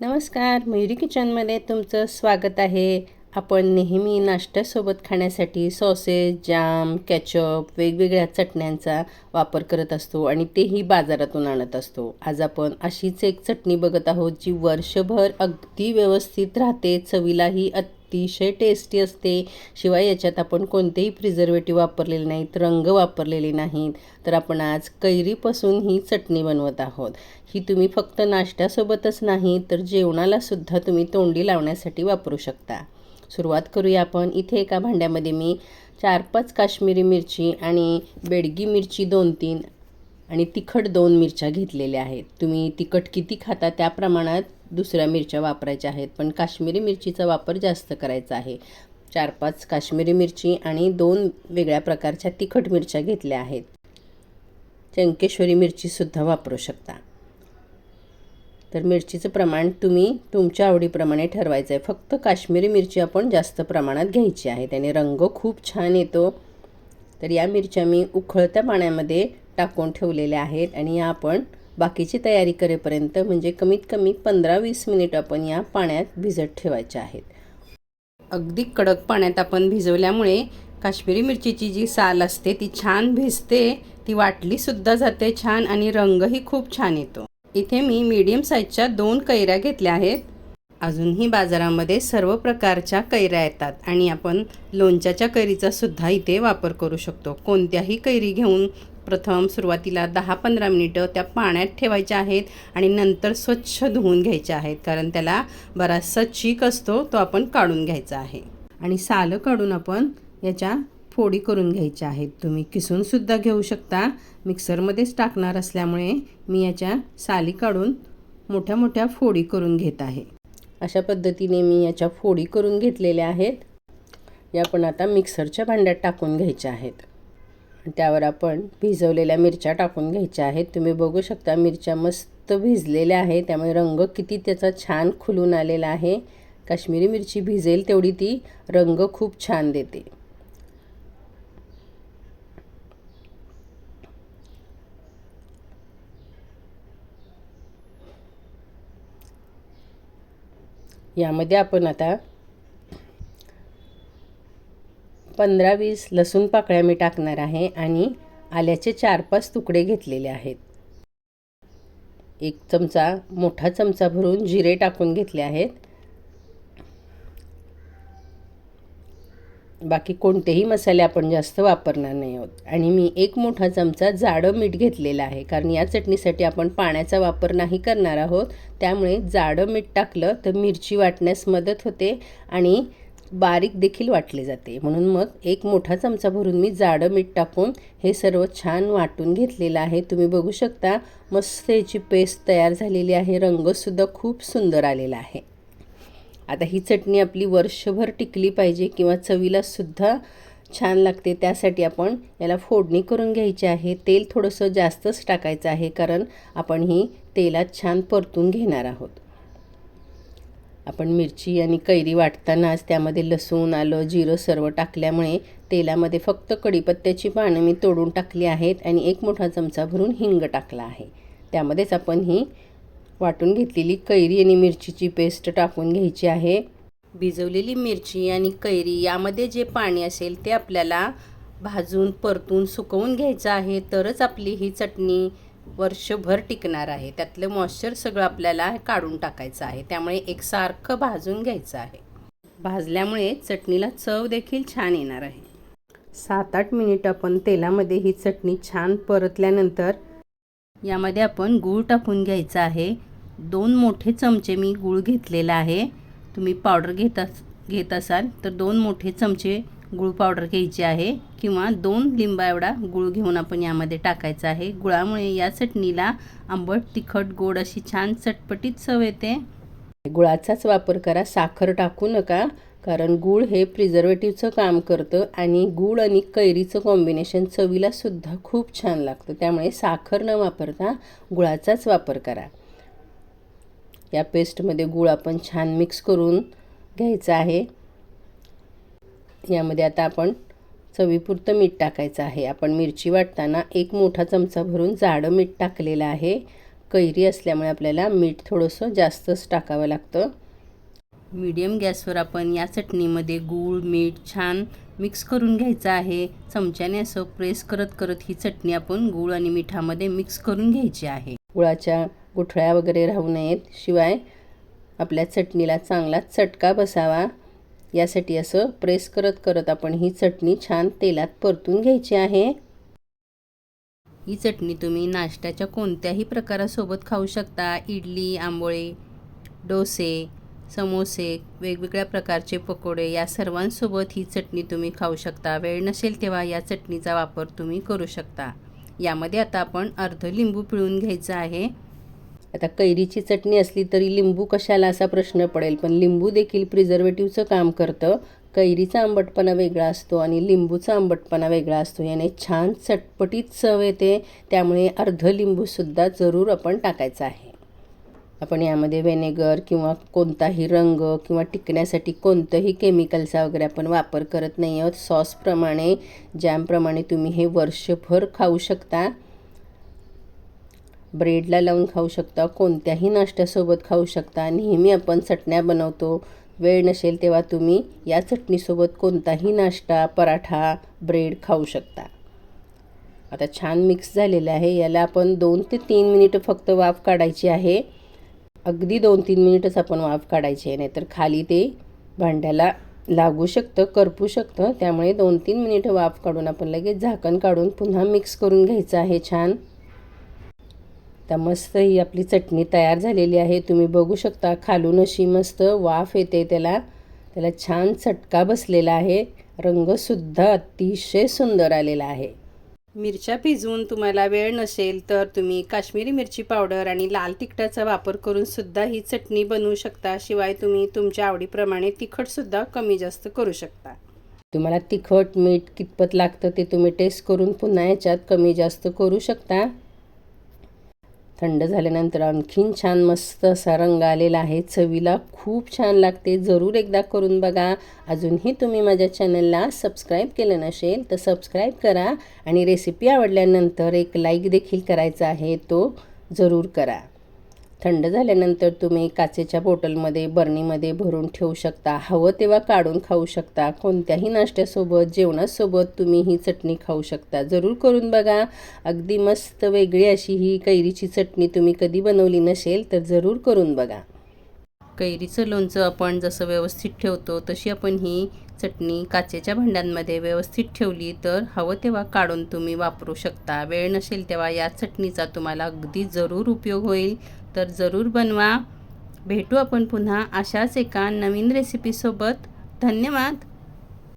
नमस्कार मयुरी किचनमध्ये तुमचं स्वागत आहे. आपण नेहमी नाश्त्यासोबत खाण्यासाठी सॉसेस जाम कॅचअप वेगवेगळ्या चटण्यांचा वापर करत असतो आणि तेही बाजारातून आणत असतो. आज आपण अशीच एक चटणी बघत आहोत जी वर्षभर अगदी व्यवस्थित राहते चवीलाही अतिशय टेस्टी असते. शिवाय याच्यात आपण कोणतेही प्रिझर्वेटिव्ह वापरलेले नाहीत रंग वापरलेले नाहीत. तर आपण आज कैरीपासून ही चटणी बनवत आहोत. ही तुम्ही फक्त नाश्त्यासोबतच नाही तर जेवणालासुद्धा तुम्ही तोंडी लावण्यासाठी वापरू शकता. सुरुवात करूया आपण. इथे एका भांड्यामध्ये मी चार पाच काश्मीरी मिरची आणि बेडगी मिरची दोन तीन आणि तिखट दोन मिरच्या घेतलेल्या आहेत. तुम्ही तिखट किती खाता त्या प्रमाणात दुसऱ्या मिरच्या वापरायच्या आहेत पण काश्मीरी मिरचीचा वापर जास्त करायचा आहे. चार पाच काश्मीरी मिरची आणि दोन वेगळ्या प्रकारच्या तिखट मिरच्या घेतल्या आहेत. चंकेश्वरी मिरचीसुद्धा वापरू शकता. तर मिरचीचं प्रमाण तुम्ही तुमच्या आवडीप्रमाणे ठरवायचं आहे फक्त काश्मीरी मिरची आपण जास्त प्रमाणात घ्यायची आहे. त्याने रंग खूप छान येतो. तर या मिरच्या मी उखळत्या पाण्यामध्ये टाकून ठेवलेल्या आहेत आणि या आपण बाकीची तयारी करेपर्यंत म्हणजे कमीत कमी पंधरा वीस मिनिट आपण या पाण्यात भिजत ठेवायच्या आहेत. अगदी कडक पाण्यात आपण भिजवल्यामुळे काश्मीरी मिरचीची जी साल असते ती छान भिजते ती वाटलीसुद्धा जाते छान आणि रंगही खूप छान येतो. इथे मी मीडियम साईजच्या दोन कैऱ्या घेतल्या आहेत. अजूनही बाजारामध्ये सर्व प्रकारच्या कैऱ्या येतात आणि आपण लोणच्याच्या कैरीचा सुद्धा इथे वापर करू शकतो. कोणत्याही कैरी घेऊन प्रथम सुरुवातीला दहा पंधरा मिनिटं त्या पाण्यात ठेवायच्या आहेत आणि नंतर स्वच्छ धुवून घ्यायच्या आहेत कारण त्याला बराचसा चीक असतो तो आपण काढून घ्यायचा आहे. आणि सालं काढून आपण याच्या फोडी करून घ्यायच्या आहेत. तुम्ही किसूनसुद्धा घेऊ शकता. मिक्सरमध्येच टाकणार असल्यामुळे मी याच्या साली काढून मोठ्या मोठ्या फोडी करून घेत आहे. अशा पद्धतीने मी याच्या फोडी करून घेतलेल्या आहेत. या पण आता मिक्सरच्या भांड्यात टाकून घ्यायच्या आहेत. त्यावर आपण भिजवलेल्या मिरच्या टाकून घ्यायच्या आहेत. तुम्ही बघू शकता मिरच्या मस्त भिजलेल्या आहेत. त्यामुळे रंग किती त्याचा छान खुलून आलेला आहे. काश्मीरी मिरची भिजेल तेवढी ती रंग खूप छान देते. यामध्ये आपण आता पंधरा वीस लसूण पाकळ्या मी टाकणार आहे आणि आल्याचे चार पाच तुकडे घेतलेले आहेत. एक चमचा मोठा चमचा भरून जिरे टाकून घेतले आहेत. बाकी कोणतेही मसाले आपण जास्त वापरणार नाही आहोत. आणि मी एक मोठा चमचा जाडं मीठ घेतलेलं आहे कारण या चटणीसाठी आपण पाण्याचा वापर नाही करणार आहोत. त्यामुळे जाडं मीठ टाकलं तर मिरची वाटण्यास मदत होते आणि बारीक देखील वाटले जाते. म्हणून मग एक मोठा चमचा भरून मी जाडं मीठ टाकून हे सर्व छान वाटून घेतलेलं आहे. तुम्ही बघू शकता मस्त याची पेस्ट तयार झालेली आहे. रंगसुद्धा खूप सुंदर आलेला आहे. आता ही चटणी आपली वर्षभर टिकली पाहिजे किंवा चवीलासुद्धा छान लागते. त्यासाठी आपण याला फोडणी करून घ्यायची आहे. तेल थोडंसं जास्तच टाकायचं आहे कारण आपण ही तेलात छान परतून घेणार आहोत. आपण मिरची आणि कैरी वाटतानाच त्यामध्ये लसूण आलं जिरं सर्व टाकल्यामुळे तेलामध्ये फक्त कढीपत्त्याची पानं मी तोडून टाकली आहेत आणि एक मोठा चमचा भरून हिंग टाकला आहे. त्यामध्येच आपण ही वाटून घेतलेली कैरी आणि मिरचीची पेस्ट टाकून घ्यायची आहे. भिजवलेली मिरची आणि कैरी यामध्ये जे पाणी असेल ते आपल्याला भाजून परतून सुकवून घ्यायचं आहे. तरच आपली ही चटणी वर्षभर टिकणार आहे. त्यातलं मॉइश्चर सगळं आपल्याला काढून टाकायचं आहे. त्यामुळे एकसारखं भाजून घ्यायचं आहे. भाजल्यामुळे चटणीला चव देखील छान येणार आहे. सात आठ मिनिट आपण तेलामध्ये ही चटणी छान परतल्यानंतर यामध्ये आपण गूळ टाकून घ्यायचा आहे. दोन मोठे चमचे मी गूळ घेतलेला आहे. तुम्ही पावडर घेत अस घेत असाल तर दोन मोठे चमचे गुळ पावडर घ्यायची आहे किंवा दोन लिंबा एवढा गूळ घेऊन आपण यामध्ये टाकायचा आहे. गुळामुळे या चटणीला आंबट तिखट गोड अशी छान चटपटीत चव येते. गुळाचाच वापर करा. साखर टाकू नका कारण गूळ हे प्रिझर्वेटिव्हचं काम करतं आणि गूळ आणि कैरीचं कॉम्बिनेशन चवीला सुद्धा खूप छान लागतं. त्यामुळे साखर न वापरता गुळाचाच वापर करा. या पेस्टमध्ये गूळ आपण छान मिक्स करून घ्यायचं आहे. यामध्ये आता आपण चवीपुरतं मीठ टाकायचं आहे. आपण मिरची वाटताना एक मोठा चमचा भरून जाडं मीठ टाकलेलं आहे. कैरी असल्यामुळे आपल्याला मीठ थोडंसं जास्तच टाकावं लागतं. मीडियम गॅसवर आपण या चटणीमध्ये गूळ मीठ छान मिक्स करून घ्यायचं आहे. चमच्याने असं प्रेस करत करत ही चटणी आपण गूळ आणि मिठामध्ये मिक्स करून घ्यायची आहे. गुळाच्या गुठळ्या वगैरे राहू नयेत. शिवाय आपल्या चटणीला चांगला चटका बसावा. यासाठी असं प्रेस करत करत आपण ही चटणी छान तेलात परतून घ्यायची आहे. ही चटणी तुम्ही नाश्त्याच्या कोणत्याही प्रकारासोबत खाऊ शकता. इडली आंबोळे डोसे समोसे वेगवेगळ्या प्रकारचे पकोडे या सर्वांसोबत ही चटणी तुम्ही खाऊ शकता. वेळ नसेल तेव्हा या चटणीचा वापर तुम्ही करू शकता. यामध्ये आता आपण अर्ध लिंबू पिळून घ्यायचं आहे. आता कैरीची चटणी असली तरी लिंबू कशाला असा प्रश्न पडेल? पण लिंबू देखील प्रिझर्वेटिव्हचं काम करतं. कैरीचा आंबटपणा वेगळा असतो आणि लिंबूचा आंबटपणा वेगळा असतो. याने छान चटपटीत चव येते. त्यामुळे अर्ध लिंबूसुद्धा जरूर आपण टाकायचं आहे. आपण यामध्ये व्हिनेगर किंवा कोणताही रंग किंवा टिकण्यासाठी कोणतंही केमिकलचा वगैरे आपण वापर करत नाही आहोत. सॉसप्रमाणे जॅमप्रमाणे तुम्ही हे वर्षभर खाऊ शकता. ब्रेडला लावून खाऊ शकता कोणत्याही नाश्त्यासोबत खाऊ शकता. नेहमी आपण चटण्या बनवतो. वेळ नसेल तेव्हा तुम्ही या चटणीसोबत कोणताही नाश्ता पराठा ब्रेड खाऊ शकता. आता छान मिक्स झालेलं आहे. याला आपण दोन ते तीन मिनिटं फक्त वाफ काढायची आहे. अगदी दोन तीन मिनिटच आपण वाफ काढायची आहे. नाहीतर खाली ते भांड्याला लागू शकतं करपू शकतं. त्यामुळे दोन तीन मिनिटं वाफ काढून आपण लगेच झाकण काढून पुन्हा मिक्स करून घ्यायचं आहे छान. तर मस्त ही आपली चटणी तयार झालेली आहे. तुम्ही बघू शकता खालून अशी मस्त वाफ येते त्याला. त्याला छान चटका बसलेला आहे. रंगसुद्धा अतिशय सुंदर आलेला आहे. मिरच्या भिजवून तुम्हाला वेळ नसेल तर तुम्ही काश्मीरी मिरची पावडर आणि लाल तिखटाचा वापर करून सुद्धा ही चटणी बनवू शकता. शिवाय तुम्ही तुमच्या आवडीप्रमाणे तिखटसुद्धा कमी जास्त करू शकता. तुम्हाला तिखट मीठ कितपत लागतं ते तुम्ही टेस्ट करून पुन्हा याच्यात कमी जास्त करू शकता. थंड झाल्यानंतर आणखीन छान मस्त असा रंग आलेला आहे. चवीला खूप छान लागते. जरूर एकदा करून बघा. अजूनही तुम्ही माझ्या चॅनलला सबस्क्राईब केलं नसेल तर सबस्क्राईब करा आणि रेसिपी आवडल्यानंतर एक लाईक देखील करायचा आहे तो जरूर करा. थंड झाल्यानंतर तुम्ही काचेच्या बॉटलमध्ये बर्नीमध्ये भरून ठेवू शकता. हवं तेव्हा काढून खाऊ शकता. कोणत्याही नाश्त्यासोबत जेवणासोबत तुम्ही ही चटणी खाऊ शकता. जरूर करून बघा. अगदी मस्त वेगळी अशी ही कैरीची चटणी तुम्ही कधी बनवली नसेल तर जरूर करून बघा. कैरीचं लोणचं आपण जसं व्यवस्थित ठेवतो तशी आपण ही चटणी काचेच्या भांड्यांमध्ये व्यवस्थित ठेवली तर हवं तेव्हा काढून तुम्ही वापरू शकता. वेळ नसेल तेव्हा या चटणीचा तुम्हाला अगदी जरूर उपयोग होईल. तर जरूर बनवा. भेटू आपण पुन्हा अशाच एका नवीन रेसिपीसोबत धन्यवाद.